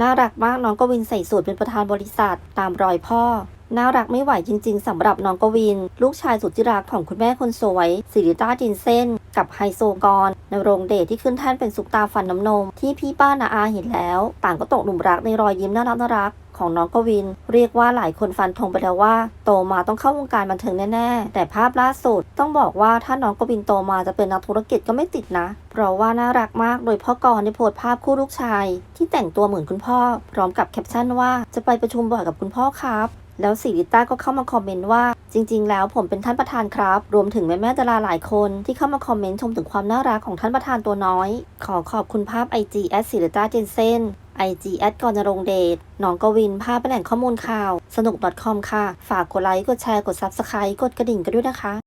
น่ารักมากน้องกวินใส่สูตรเป็นประธานบริษัท ตามรอยพ่อ น่ารักไม่ไหวจริง ๆสำหรับน้องกวิน ลูกชายสุดที่รักของคุณแม่คนสวยสิริต้าจินเส้น กับไฮโซกรในโรงเดทที่ขึ้นแท่นเป็นซุปตาฟันน้ำนม ที่พี่ป้านาอาเห็นแล้ว ต่างก็ตกหลุมรักในรอยยิ้มน่ารักน่ารัก ของน้องกวิน เรียกว่าหลายคนฟันธงไปแล้วว่า โตมาต้องเข้าวงการบันเทิงแน่ๆ แต่ภาพล่าสุดต้องบอกว่าถ้าน้องกวินโตมาจะเป็นนักธุรกิจก็ไม่ติดนะ เพราะว่าน่ารักมากโดยพ่อกรได้โพสต์ภาพคู่ลูกชาย ที่แต่งตัวเหมือนคุณพ่อ พร้อมกับแคปชั่นว่าจะไปประชุมบ่อยกับคุณพ่อครับแล้วสิริต้าก็เข้ามาคอมเมนต์ว่า จริง ๆ แล้วผมเป็นท่านประธานครับ รวมถึงแม่แม่ดาราหลายคนที่เข้ามาคอมเมนต์ชมถึงความน่ารักของท่านประธานตัวน้อย ขอขอบคุณภาพ IG แอดสิริต้าเจนเซน IG แอดกรณรงเดชน้องกวินภาพแหล่งข้อมูลข่าว สนุก .com ค่ะ ฝากกดไลค์ กดแชร์ กด Subscribe กดกระดิ่งกันด้วยนะคะ